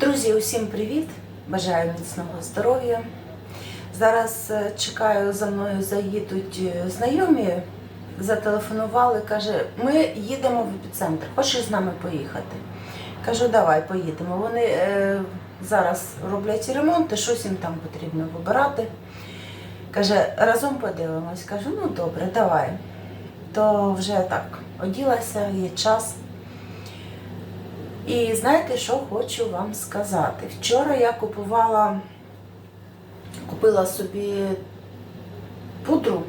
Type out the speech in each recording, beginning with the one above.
Друзі, усім привіт! Бажаю міцного здоров'я. Зараз е, чекаю, за мною заїдуть е, знайомі, зателефонували, каже, ми їдемо в епіцентр, хочеш з нами поїхати? Кажу, давай поїдемо. Вони е, зараз роблять ремонт, щось їм там потрібно вибирати. Каже, разом подивимось. Кажу, ну добре, давай. То вже так оділася, є час. І знаєте, що хочу вам сказати? Вчора я купувала, купила собі пудру.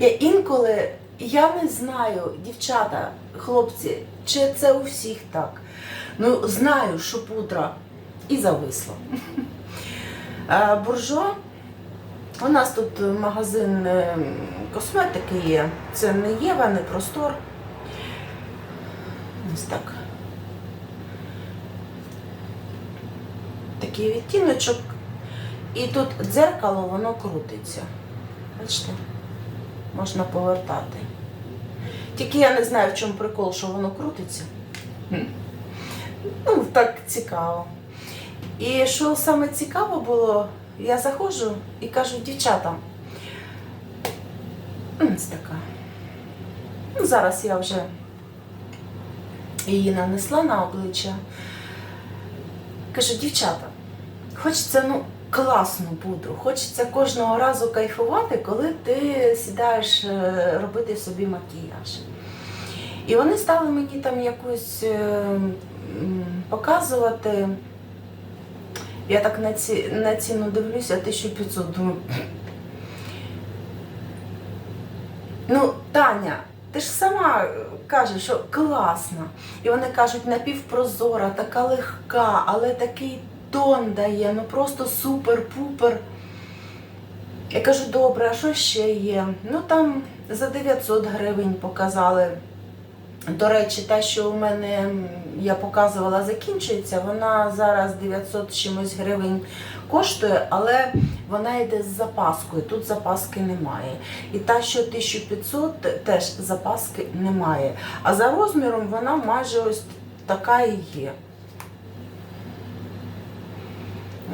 Я інколи, я не знаю, дівчата, хлопці, чи це у всіх так. Ну, знаю, що пудра і зависла. А Буржуа, у нас тут магазин е, косметики є. Це не Єва, не простор. Ось так. Такий відтіночок. І тут дзеркало, воно крутиться. Бачите? Можна повертати. Тільки я не знаю, в чому прикол, що воно крутиться. Ну, так цікаво. І що саме цікаво було, я заходжу і кажу дівчатам. Ось така. Ну, зараз я вже її нанесла на обличчя. Кажу, дівчата, хочеться ну, класну пудру, хочеться кожного разу кайфувати, коли ти сідаєш е, робити собі макіяж. І вони стали мені там якусь е, показувати. Я так на, ці, на ціну дивлюся, 1500, думаю. Ну, Таня, ти ж сама кажеш, що класна. І вони кажуть, напівпрозора, така легка, але такий тон дає, ну просто супер-пупер. Я кажу, добре, а що ще є? Ну там за 900 гривень показали. До речі, те, що у мене я показувала, закінчується, вона зараз 900 чимось гривень коштує, але вона йде з запаскою. Тут запаски немає. І та, що 1500, теж запаски немає. А за розміром вона майже ось така і є.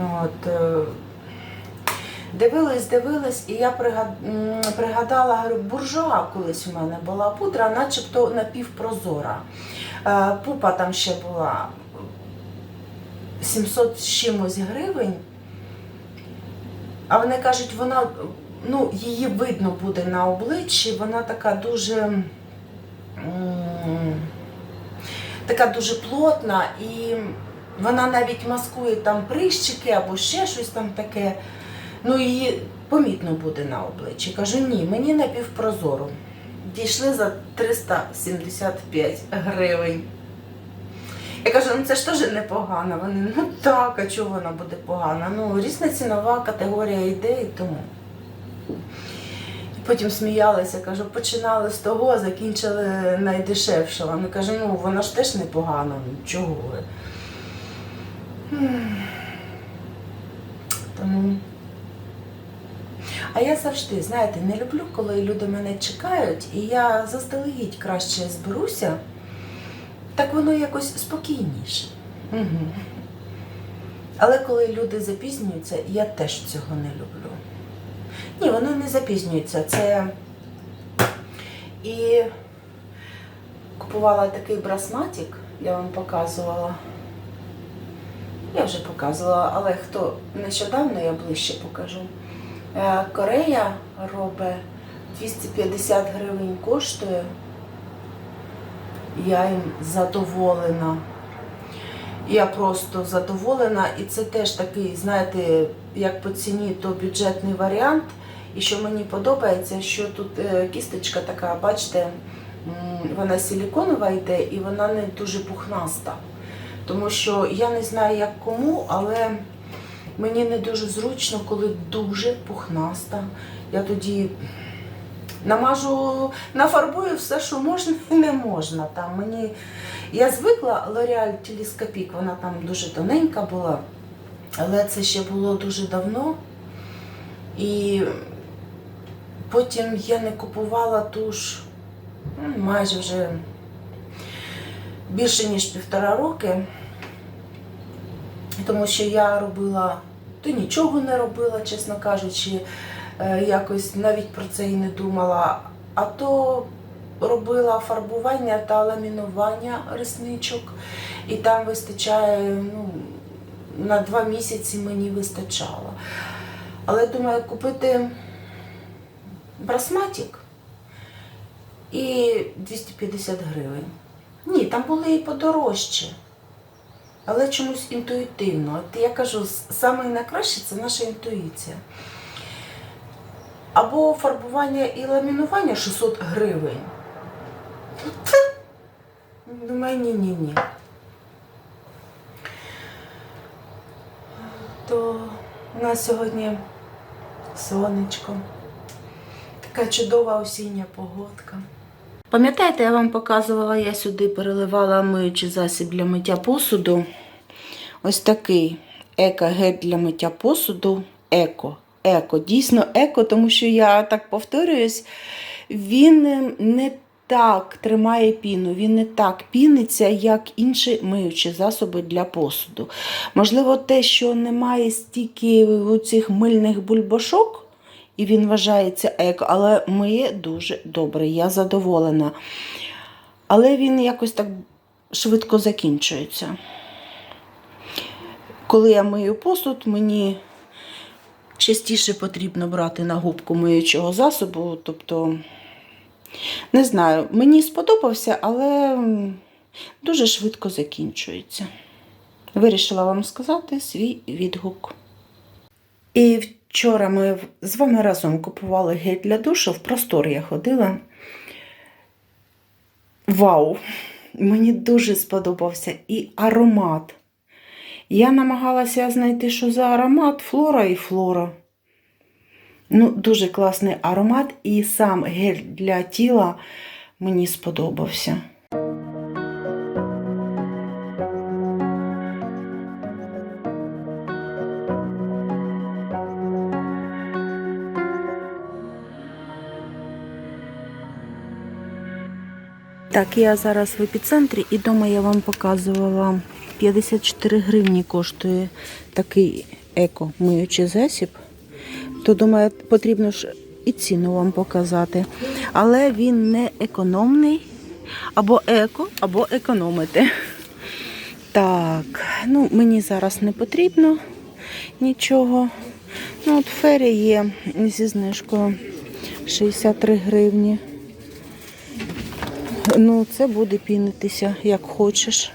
От, е, Дивилась, дивилась, і я пригадала, говорю, буржуа колись у мене була пудра, начебто напівпрозора. Е, Пупа там ще була 700 з чимось гривень. А вони кажуть, вона, ну, її видно буде на обличчі, вона така дуже, така дуже плотна і вона навіть маскує там прищики або ще щось там таке. Ну, її помітно буде на обличчі. Кажу, ні, мені напівпрозору. Дійшли за 375 гривень. Я кажу, ну це ж теж непогано. Вони, ну так, а чого вона буде погана? Ну, різна цінова категорія йде тому. Потім сміялися, кажу, починали з того, закінчили найдешевшого. Вони кажуть, ну вона ж теж непогана, ну чого? Тому. А я завжди, знаєте, не люблю, коли люди мене чекають, і я заздалегідь краще зберуся, так воно якось спокійніше. Угу. Але коли люди запізнюються, я теж цього не люблю. Ні, вони не запізнюються. Це і купувала такий брасматик, я вам показувала. Я вже показувала, але хто нещодавно я ближче покажу. Е, Корея робить 250 гривень коштує. Я їм задоволена. Я просто задоволена. І це теж такий, знаєте, як по ціні, то бюджетний варіант. І що мені подобається, що тут е, кісточка така, бачите, вона силіконова йде і вона не дуже пухнаста. Тому що я не знаю, як кому, але мені не дуже зручно, коли дуже пухнаста. Я тоді намажу, нафарбую все, що можна і не можна. Там мені... Я звикла L'Oreal Telescopic, вона там дуже тоненька була, але це ще було дуже давно. І потім я не купувала туш ну, майже вже більше ніж півтора роки. Тому що я робила, то нічого не робила, чесно кажучи, е, якось навіть про це і не думала. А то робила фарбування та ламінування ресничок, і там вистачає, ну, на два місяці мені вистачало. Але думаю, купити брасматик і 250 гривень. Ні, там були і подорожче. Але чомусь інтуїтивно. От я кажу, саме найкраще це наша інтуїція. Або фарбування і ламінування 600 гривень. Думаю, ні-ні-ні. То у нас сьогодні сонечко. Така чудова осіння погодка. Пам'ятаєте, я вам показувала, я сюди переливала миючий засіб для миття посуду. Ось такий еко-гель для миття посуду. Еко. Еко. Дійсно еко, тому що я так повторююсь, він не так тримає піну, він не так піниться, як інші миючі засоби для посуду. Можливо, те, що немає стільки цих мильних бульбашок, і він вважається еко, але миє дуже добре, я задоволена. Але він якось так швидко закінчується. Коли я мию посуд, мені частіше потрібно брати на губку миючого засобу. Тобто, не знаю, мені сподобався, але дуже швидко закінчується. Вирішила вам сказати свій відгук. І вчора ми з вами разом купували гель для душу. В простор я ходила. Вау! Мені дуже сподобався і аромат. Я намагалася знайти, що за аромат флора і флора. Ну, дуже класний аромат, і сам гель для тіла мені сподобався. Так, я зараз в епіцентрі і дома я вам показувала 54 гривні коштує такий еко миючий засіб. То думаю, потрібно ж і ціну вам показати. Але він не економний, або еко, або економити. Так, ну мені зараз не потрібно нічого. Ну, от фері є зі знижкою 63 гривні. Ну, це буде пінитися, як хочеш.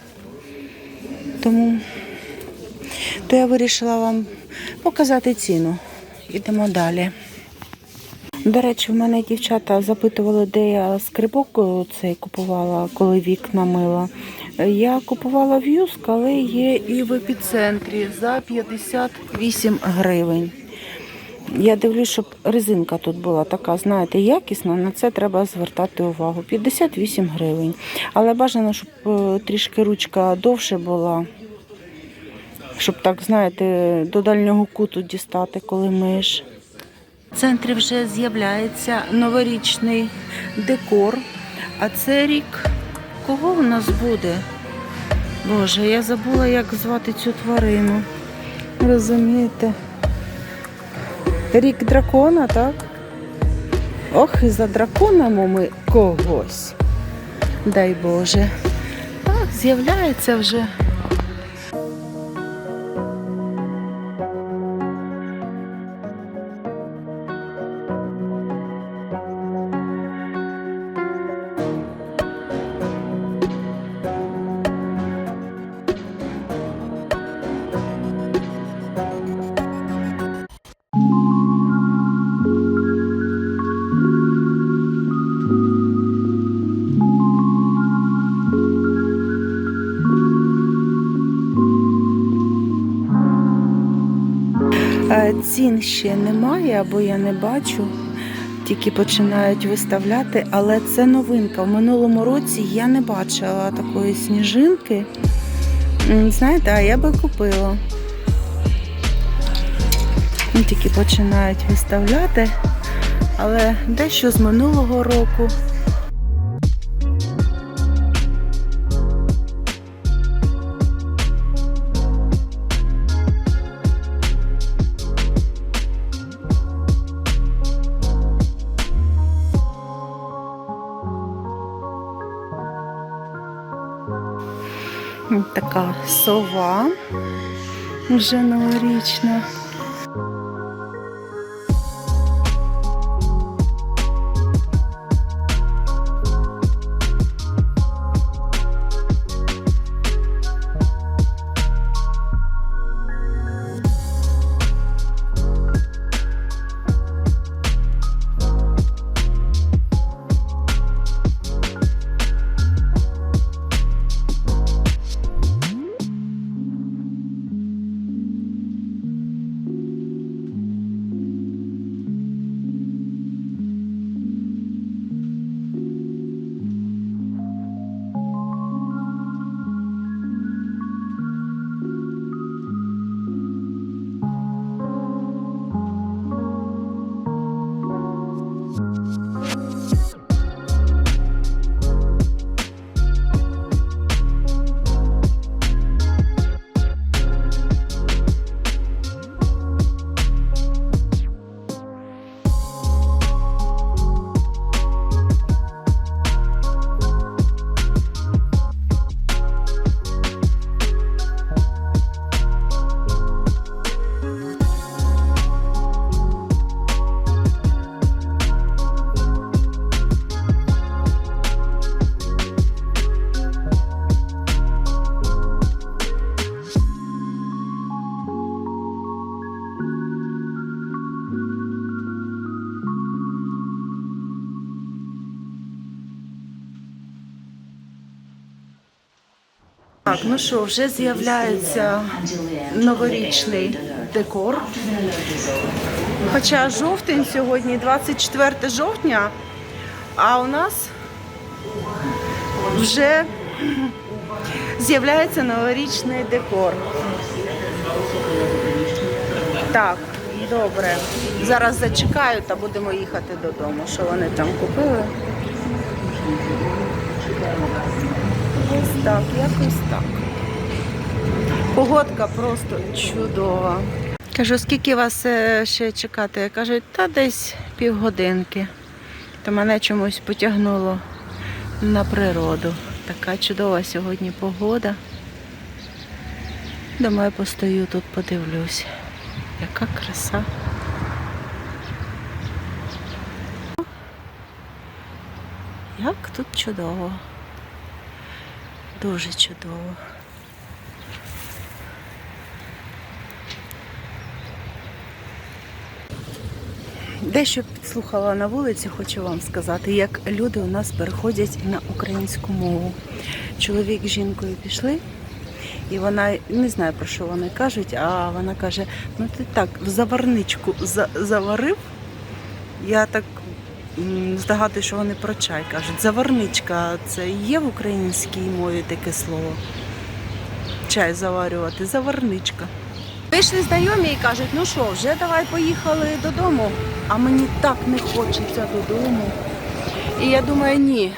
Тому то я вирішила вам показати ціну. Ідемо далі. До речі, в мене дівчата запитували, де я скрибок цей купувала, коли вікна мила. Я купувала в Юск, але є і в епіцентрі за 58 гривень. Я дивлюсь, щоб резинка тут була така, знаєте, якісна, на це треба звертати увагу. 58 гривень. Але бажано, щоб е, трішки ручка довше була. Щоб так, знаєте, до дальнього куту дістати, коли миєш. В центрі вже з'являється новорічний декор. А це рік кого у нас буде? Боже, я забула, як звати цю тварину. Розумієте? Рік дракона, так? Ох, і за драконами ми когось. Дай Боже. Так, з'являється вже. Цін ще немає, або я не бачу. Тільки починають виставляти, але це новинка. В минулому році я не бачила такої сніжинки. Знаєте, а я би купила. Ну, Тільки починають виставляти, але дещо з минулого року. Сова вже новорічна. Так, ну що, вже з'являється новорічний декор. Хоча жовтень сьогодні 24 жовтня, а у нас вже з'являється новорічний декор. Так, добре. Зараз зачекаю та будемо їхати додому. Що вони там купили? Ось так, якось так. Погодка просто чудова. Кажу, скільки вас е, ще чекати? Кажуть, та десь півгодинки. То мене чомусь потягнуло на природу. Така чудова сьогодні погода. Думаю, постою тут, подивлюсь. Яка краса. Як тут чудово. Дуже чудово. Дещо підслухала на вулиці, хочу вам сказати, як люди у нас переходять на українську мову. Чоловік з жінкою пішли, і вона не знаю про що вони кажуть, а вона каже: ну ти так в заварничку заварив. Я так здогадую, що вони про чай кажуть. Заварничка це є в українській мові таке слово. Чай заварювати, заварничка. Вийшли знайомі і кажуть, ну що, вже давай поїхали додому. А мені так не хочеться додому. І я думаю, ні.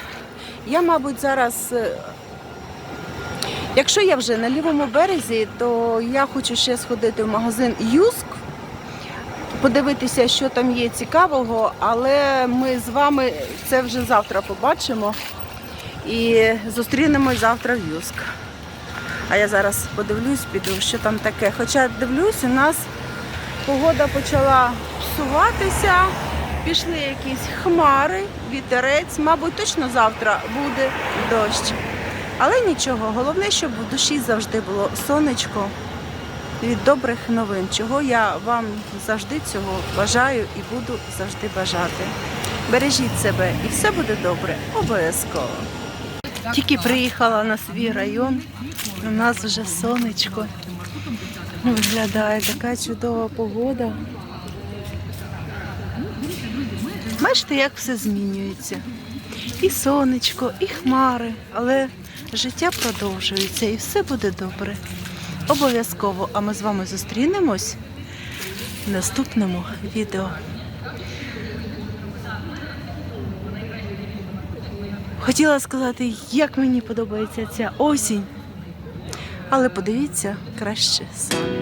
Я, мабуть, зараз, е, якщо я вже на лівому березі, то я хочу ще сходити в магазин Юск, подивитися, що там є цікавого, але ми з вами це вже завтра побачимо і зустрінемось завтра в Юск. А я зараз подивлюсь, піду, що там таке. Хоча дивлюсь, у нас погода почала псуватися, пішли якісь хмари, вітерець. Мабуть, точно завтра буде дощ. Але нічого, головне, щоб в душі завжди було сонечко від добрих новин, чого я вам завжди цього бажаю і буду завжди бажати. Бережіть себе і все буде добре, обов'язково. Тільки приїхала на свій район, у нас вже сонечко виглядає, така чудова погода. Бачите, як все змінюється. І сонечко, і хмари, але життя продовжується і все буде добре. Обов'язково, а ми з вами зустрінемось в наступному відео. Хотіла сказати, як мені подобається ця осінь. Але подивіться краще самі.